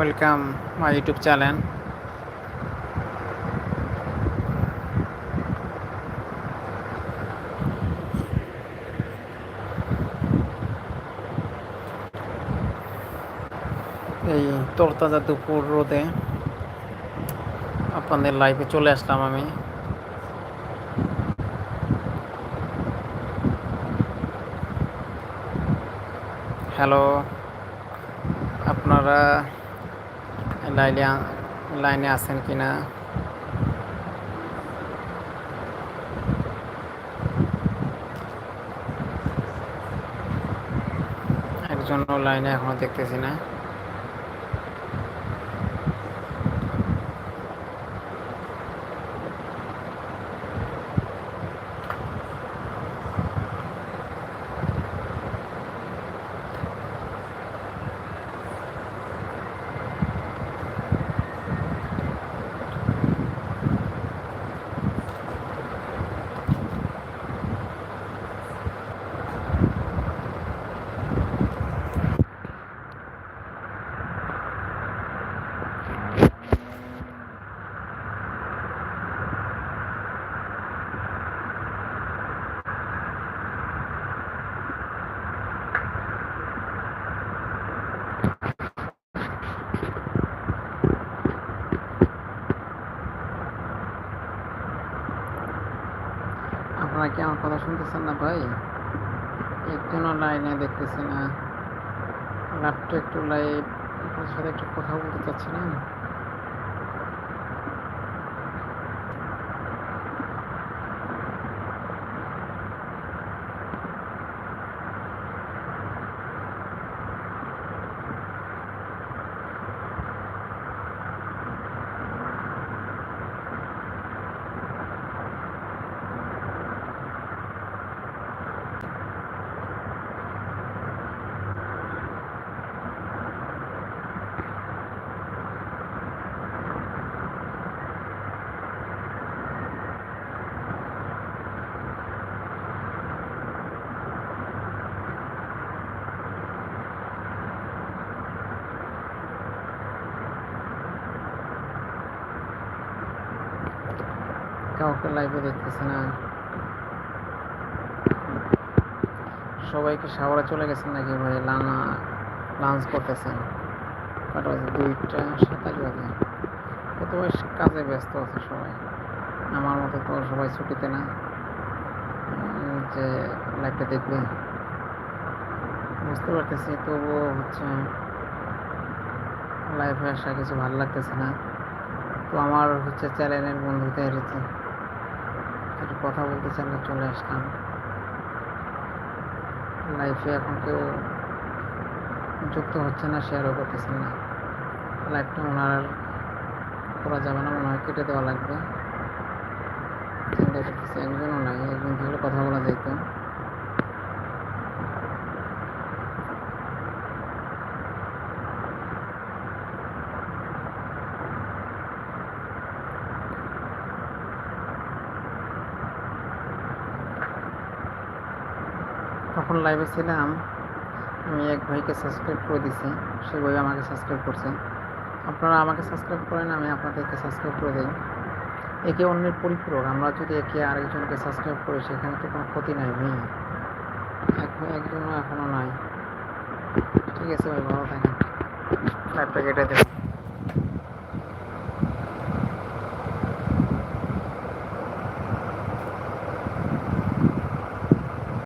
Welcome my YouTube channel এই তরতাজা দুপুর রোদে আপনাদের লাইভে চলে আসলাম আমি। হ্যালো আপনারা লাইনে লাইনে আছেন কি না একজনও লাইনে এখনও দেখতেছি না আপনারা কি আমার কথা শুনতেছেন না ভাই? একজনও লাইনে দেখতেছি না। লাভটা একটু লাইভ আপনার সাথে একটু কথা বলতে চাচ্ছিলাম। কাউকে লাইভে দেখতেছি না। সবাইকে শাওয়ারে চলে গেছেন নাকি ভাই? লানা লাঞ্চ করতেছেন। দুইটা, সাতাশ বাজে। কত বেশ কাজে ব্যস্ত আছে সবাই। আমার মতো তো সবাই ছুটিতে না। যে লাইভটা দেখবে। বুঝতে পারতেছি, তবুও হচ্ছে লাইভে আসা কিছু ভালো লাগতেছে না। তো আমার হচ্ছে চ্যানেলের একটু কথা বলতে চান না চলে আসলাম লাইফে এখন কেউ যুক্ত হচ্ছে না শেয়ারও করতেছেন না। লাইফটা ওনার আর করা যাবে না, মনে হয় কেটে দেওয়া লাগবে। চিন্তা করতেছি, একজনও নাই, একজন থাকলে কথা বলা যেত তখন লাইভে ছিলাম, আমি এক ভাইকে সাবস্ক্রাইব করে দিছি, সে ভাই আমাকে সাবস্ক্রাইব করছে। আপনারা আমাকে সাবস্ক্রাইব করেন, আমি আপনাদেরকে সাবস্ক্রাইব করে দিই। একে অন্যের পরিপূরক, আমরা যদি একে আরেকজনকে সাবস্ক্রাইব করি, সেখানে তো কোনো ক্ষতি নাই ভাই এখন একজনও এখনও নাই। ঠিক আছে ভাই, ভালো থাকেন। লাইভটা কেটে দেবেন